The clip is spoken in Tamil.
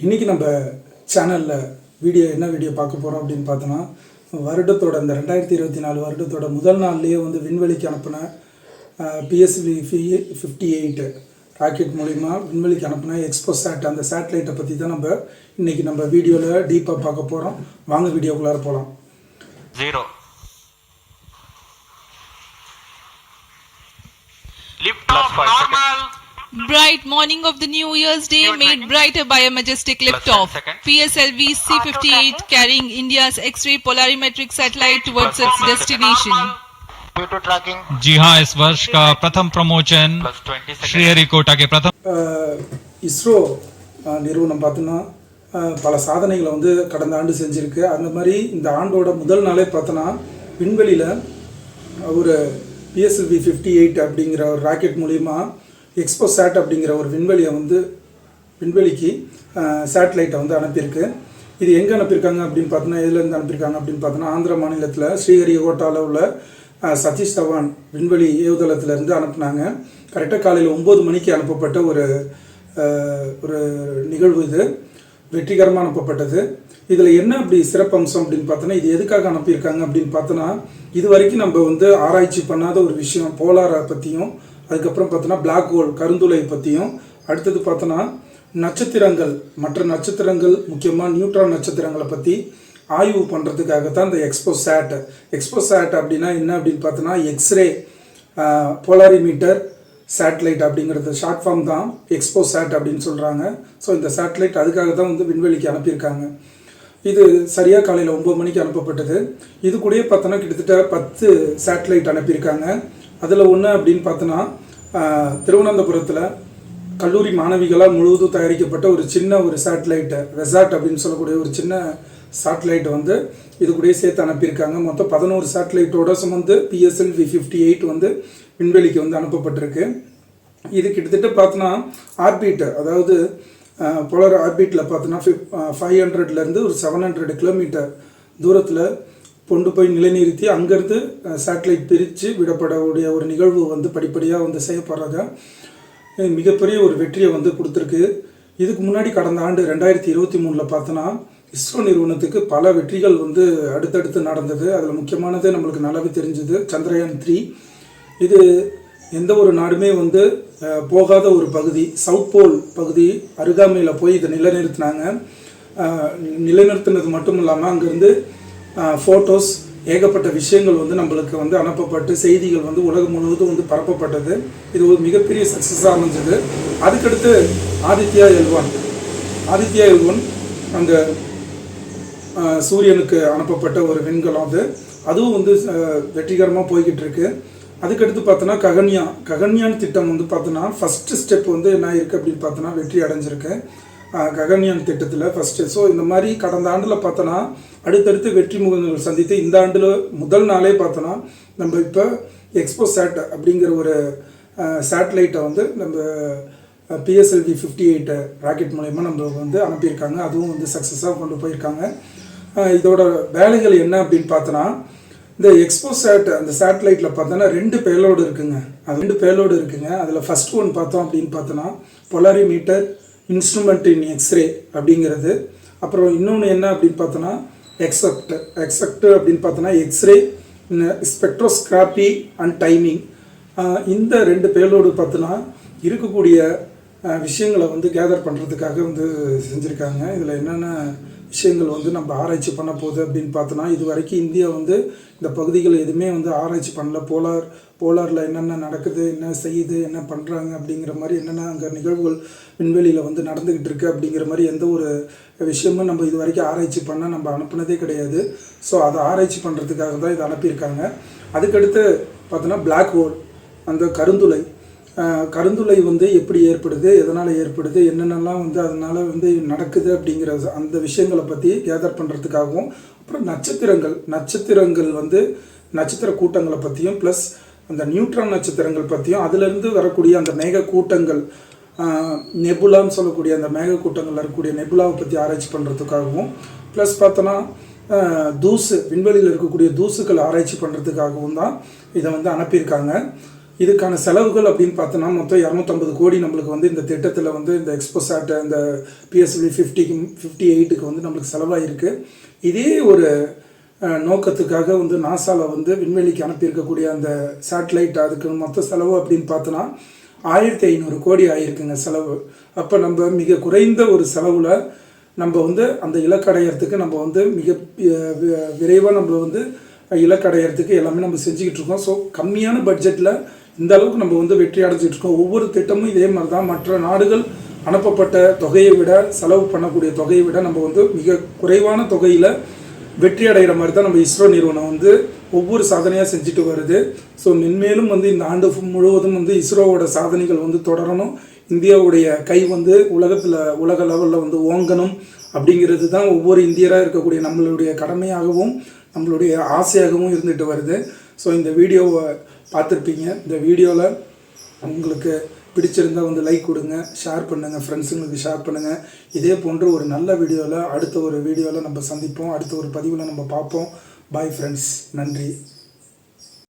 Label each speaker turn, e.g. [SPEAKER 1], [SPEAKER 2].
[SPEAKER 1] இன்றைக்கி நம்ம சேனலில் வீடியோ என்ன வீடியோ பார்க்க போகிறோம் அப்படின்னு பார்த்தோன்னா வருடத்தோட இந்த ரெண்டாயிரத்தி இருபத்தி நாலு வருடத்தோட முதல் நாள்லேயே வந்து விண்வெளிக்கு அனுப்பின பிஎஸ்வி ஃபிஃப்டி எயிட் ராக்கெட் மூலிமா விண்வெளிக்கு அனுப்பின எக்ஸ்போசாட் அந்த சேட்டலைட்டை பற்றி தான் நம்ம இன்றைக்கி நம்ம வீடியோவில் டீப்பாக பார்க்க போகிறோம் வாங்க வீடியோக்குள்ளார போகலாம்
[SPEAKER 2] zero. Lift
[SPEAKER 3] Plus
[SPEAKER 2] off
[SPEAKER 3] five
[SPEAKER 2] normal.
[SPEAKER 4] Bright morning of the New Year's Day
[SPEAKER 2] Two
[SPEAKER 4] made
[SPEAKER 2] seconds.
[SPEAKER 4] brighter by a majestic
[SPEAKER 2] Plus
[SPEAKER 4] liftoff.
[SPEAKER 2] ten seconds.
[SPEAKER 4] PSLV C-58 carrying India's X-ray polarimetric satellite towards
[SPEAKER 2] Plus
[SPEAKER 4] its
[SPEAKER 2] one second.
[SPEAKER 4] destination.
[SPEAKER 2] Normal. Due to tracking.
[SPEAKER 3] जी हाँ इस वर्ष का प्रथम प्रमोचन
[SPEAKER 2] Plus 20 seconds.
[SPEAKER 3] श्रीहरिकोटा के प्रथम
[SPEAKER 1] அஹ் இஸ்ரோ அஹ் நிறுவனம் பார்த்தோன்னா அஹ் பல சாதனைகளை வந்து கடந்த ஆண்டு செஞ்சுருக்கு அந்த மாதிரி இந்த ஆண்டோட முதல் நாளே பார்த்தோன்னா விண்வெளியில் ஒரு பிஎஸ்எல்வி ஃபிஃப்டி எயிட் அப்படிங்கிற ஒரு ராக்கெட் மூலிமா எக்ஸ்போசாட் அப்படிங்கிற ஒரு விண்வெளியை வந்து விண்வெளிக்கு சேட்டலைட்டை வந்து அனுப்பியிருக்கு. இது எங்கே அனுப்பியிருக்காங்க அப்படின்னு பார்த்தோன்னா எதுலேருந்து அனுப்பியிருக்காங்க அப்படின்னு பார்த்தோன்னா ஆந்திர மாநிலத்தில் ஸ்ரீஹரிகோட்டாவில் உள்ள சதீஷ் தவான் விண்வெளி ஏவுதளத்திலேருந்து அனுப்புனாங்க. கரெக்டாக காலையில் ஒம்பது மணிக்கு அனுப்பப்பட்ட ஒரு ஒரு நிகழ்வு இது. வெற்றிகரமாக அனுப்பப்பட்டது. இதில் என்ன அப்படி சிறப்பம்சம் அப்படின்னு பார்த்தோன்னா இது எதுக்காக அனுப்பியிருக்காங்க அப்படின்னு பார்த்தோன்னா இது வரைக்கும் நம்ம வந்து ஆராய்ச்சி பண்ணாத ஒரு விஷயம் போலாரை பற்றியும் அதுக்கப்புறம் பார்த்தோன்னா பிளாக் ஹோல் கருந்துளை பற்றியும் அடுத்தது பார்த்தோன்னா நட்சத்திரங்கள் மற்ற நட்சத்திரங்கள் முக்கியமாக நியூட்ரான் நட்சத்திரங்களை பற்றி ஆய்வு பண்ணுறதுக்காக தான் இந்த எக்ஸ்போ சேட் எக்ஸ்போ சேட் அப்படின்னா என்ன அப்படின்னு பார்த்தோன்னா எக்ஸ்ரே போலாரிமீட்டர் சேட்டலைட் அப்படிங்கிறது. ஷார்ட் ஃபார்ம் தான் எக்ஸ்போ சேட் அப்படின்னு சொல்கிறாங்க ஸோ இந்த சேட்டலைட் அதுக்காக தான் வந்து விண்வெளிக்கு அனுப்பியிருக்காங்க. இது சரியாக காலையில் ஒம்பது மணிக்கு அனுப்பப்பட்டது. இது கூடயே பார்த்தோன்னா கிட்டத்தட்ட பத்து சேட்டலைட் அனுப்பியிருக்காங்க. அதில் ஒன்று அப்படின்னு பார்த்தோன்னா திருவனந்தபுரத்தில் கல்லூரி மாணவிகளால் முழுவதும் தயாரிக்கப்பட்ட ஒரு சின்ன ஒரு சேட்டலைட்டு ரெசார்ட் அப்படின்னு சொல்லக்கூடிய ஒரு சின்ன சேட்டலைட் வந்து இது கூடயே சேர்த்து அனுப்பியிருக்காங்க. மொத்தம் பதினோரு சேட்டலைட்டோட சுமந்து பிஎஸ்எல்வி ஃபிஃப்டி எயிட் வந்து விண்வெளிக்கு வந்து அனுப்பப்பட்டிருக்கு. இது கிட்டத்தட்ட பார்த்தோன்னா ஆர்பிட்டு அதாவது போலர் ஆர்பிட்டில் பார்த்தோன்னா ஃபிஃப் ஃபைவ் ஹண்ட்ரட்லேருந்து ஒரு செவன் ஹண்ட்ரட் கிலோமீட்டர் தூரத்தில் கொண்டு போய் நிலைநிறுத்தி அங்கேருந்து சேட்டலைட் பிரித்து விடப்படக்கூடிய ஒரு நிகழ்வு வந்து படிப்படியாக வந்து செய்யப்படுறத மிகப்பெரிய ஒரு வெற்றியை வந்து கொடுத்துருக்கு. இதுக்கு முன்னாடி கடந்த ஆண்டு ரெண்டாயிரத்தி இருபத்தி மூணில் பார்த்தோன்னா இஸ்ரோ நிறுவனத்துக்கு பல வெற்றிகள் வந்து அடுத்தடுத்து நடந்தது. அதில் முக்கியமானது நம்மளுக்கு நல்லாவே தெரிஞ்சது சந்திரயான் த்ரீ இது எந்த ஒரு நாடுமே வந்து போகாத ஒரு பகுதி சவுத் போல் பகுதி அருகாமையில் போய் இதை நிலைநிறுத்தினாங்க. நிலைநிறுத்தினது மட்டும் இல்லாமல் அங்கேருந்து ஃபோட்டோஸ் ஏகப்பட்ட விஷயங்கள் வந்து நம்மளுக்கு வந்து அனுப்பப்பட்டு செய்திகள் வந்து உலகம் முழுவதும் வந்து பரப்பப்பட்டது. இது ஒரு மிகப்பெரிய சக்ஸஸாக அமைஞ்சது. அதுக்கடுத்து ஆதித்யா எல்வான். ஆதித்யா எல்வன் அங்கே சூரியனுக்கு அனுப்பப்பட்ட ஒரு விண்கலம் அது. அதுவும் வந்து வெற்றிகரமாக போய்கிட்டு இருக்கு. அதுக்கடுத்து பார்த்தோன்னா ககன்யா. ககன்யான் திட்டம் வந்து பார்த்தோன்னா ஃபஸ்ட்டு ஸ்டெப் வந்து என்ன இருக்குது அப்படின்னு பார்த்தோன்னா வெற்றி அடைஞ்சிருக்கு. ககன்யான் திட்டத்தில் ஃபஸ்ட்டு ஸோ இந்த மாதிரி கடந்த ஆண்டில் பார்த்தோன்னா அடுத்தடுத்து வெற்றி முகங்கள் சந்தித்து இந்த ஆண்டில் முதல் நாளே பார்த்தோன்னா நம்ம இப்போ எக்ஸ்போ சேட் அப்படிங்கிற ஒரு சேட்டலைட்டை வந்து நம்ம பிஎஸ்எல்வி ஃபிஃப்டி எயிட் ராக்கெட் மூலயமா நம்மளுக்கு வந்து அனுப்பியிருக்காங்க. அதுவும் வந்து சக்ஸஸாக கொண்டு போயிருக்காங்க. இதோட வேலைகள் என்ன அப்படின்னு பார்த்தோன்னா இந்த எக்ஸ்போ சேட் அந்த சேட்டலைட்டில் பார்த்தோன்னா ரெண்டு பேலோடு இருக்குங்க. அது ரெண்டு பேலோடு இருக்குங்க. அதில் ஃபஸ்ட் ஒன் பார்த்தோம் அப்படின்னு பார்த்தோன்னா polarimeter instrument in x ray அப்படிங்கிறது. அப்புறம் இன்னொன்று என்ன அப்படின்னு பார்த்தோன்னா எக்ஸப்ட் எக்ஸப்ட் அப்படின்னு பார்த்தோன்னா எக்ஸ்ரே ஸ்பெக்ட்ரோஸ்கிராபி அண்ட் டைமிங் இந்த ரெண்டு பேலோடு பார்த்தோன்னா இருக்கக்கூடிய விஷயங்களை வந்து கேதர் பண்ணுறதுக்காக வந்து செஞ்சுருக்காங்க. இதில் என்னென்ன விஷயங்கள் வந்து நம்ம ஆராய்ச்சி பண்ண போகுது அப்படின்னு பார்த்தோன்னா இது வரைக்கும் இந்தியா வந்து இந்த பகுதிகள் எதுவுமே வந்து ஆராய்ச்சி பண்ணல. போலார் போலாரில் என்னென்ன நடக்குது என்ன செய்யுது என்ன பண்ணுறாங்க அப்படிங்கிற மாதிரி என்னென்ன அங்கே நிகழ்வுகள் விண்வெளியில் வந்து நடந்துக்கிட்டு இருக்குது அப்படிங்கிற மாதிரி எந்த ஒரு விஷயமும் நம்ம இது வரைக்கும் ஆராய்ச்சி பண்ண நம்ம அனுப்புனதே கிடையாது. ஸோ அதை ஆராய்ச்சி பண்ணுறதுக்காக தான் இதை அனுப்பியிருக்காங்க. அதுக்கடுத்து பார்த்தோன்னா பிளாக் ஹோல் அந்த கருந்துளை கருந்துளை வந்து எப்படி ஏற்படுது எதனால் ஏற்படுது என்னென்னலாம் வந்து அதனால் வந்து நடக்குது அப்படிங்கிற அந்த விஷயங்களை பற்றி கேதர் பண்ணுறதுக்காகவும் அப்புறம் நட்சத்திரங்கள் நட்சத்திரங்கள் வந்து நட்சத்திர கூட்டங்களை பற்றியும் ப்ளஸ் அந்த நியூட்ரான் நட்சத்திரங்கள் பற்றியும் அதிலிருந்து வரக்கூடிய அந்த மேக கூட்டங்கள் நெபுலான்னு சொல்லக்கூடிய அந்த மேக கூட்டங்களில் இருக்கக்கூடிய நெபுலாவை பற்றி ஆராய்ச்சி பண்ணுறதுக்காகவும் ப்ளஸ் பார்த்தோன்னா தூசு விண்வெளியில் இருக்கக்கூடிய தூசுக்கள் ஆராய்ச்சி பண்ணுறதுக்காகவும் தான் இதை வந்து அனுப்பியிருக்காங்க. இதுக்கான செலவுகள் அப்படின்னு பார்த்தோன்னா மொத்தம் இரநூத்தம்பது கோடி நம்மளுக்கு வந்து இந்த திட்டத்தில் வந்து இந்த எக்ஸ்போசாட் இந்த பிஎஸ்எல்வி ஃபிஃப்டிக்கு ஃபிஃப்டி எயிட்டுக்கு வந்து நம்மளுக்கு செலவாயிருக்கு. இதே ஒரு நோக்கத்துக்காக வந்து நாசாவில் வந்து விண்வெளிக்கு அனுப்பியிருக்கக்கூடிய அந்த சேட்டலைட் அதுக்கு மொத்த செலவு அப்படின்னு பார்த்தோன்னா ஆயிரத்தி ஐநூறு கோடி ஆயிருக்குங்க செலவு. அப்போ நம்ம மிக குறைந்த ஒரு செலவில் நம்ம வந்து அந்த இலக்கடையறதுக்கு நம்ம வந்து மிக விரைவாக நம்ம வந்து இலக்கடையறதுக்கு எல்லாமே நம்ம செஞ்சுக்கிட்டு இருக்கோம். ஸோ கம்மியான பட்ஜெட்டில் இந்த அளவுக்கு நம்ம வந்து வெற்றி அடைஞ்சிட்டு இருக்கோம். ஒவ்வொரு திட்டமும் இதே மாதிரி தான் மற்ற நாடுகள் அனுப்பப்பட்ட தொகையை விட செலவு பண்ணக்கூடிய தொகையை விட நம்ம வந்து மிக குறைவான தொகையில் வெற்றி அடைகிற மாதிரி தான் நம்ம இஸ்ரோ நிறுவனம் வந்து ஒவ்வொரு சாதனையாக செஞ்சுட்டு வருது. ஸோ மென்மேலும் வந்து இந்த ஆண்டு முழுவதும் வந்து இஸ்ரோவோட சாதனைகள் வந்து தொடரணும். இந்தியாவுடைய கை வந்து உலகத்தில் உலக லெவலில் வந்து ஓங்கணும் அப்படிங்கிறது தான் ஒவ்வொரு இந்தியராக இருக்கக்கூடிய நம்மளுடைய கடமையாகவும் நம்மளுடைய ஆசையாகவும் இருந்துட்டு வருது. ஸோ இந்த வீடியோவை பார்த்துருப்பீங்க. இந்த வீடியோவில் உங்களுக்கு பிடிச்சிருந்தா வந்து லைக் கொடுங்க ஷேர் பண்ணுங்கள் ஃப்ரெண்ட்ஸுங்களுக்கு ஷேர் பண்ணுங்கள் இதே போன்று ஒரு நல்ல வீடியோவில் அடுத்த ஒரு வீடியோவில் நம்ம சந்திப்போம். அடுத்த ஒரு பதிவில் நம்ம பார்ப்போம். பாய் ஃப்ரெண்ட்ஸ் நன்றி.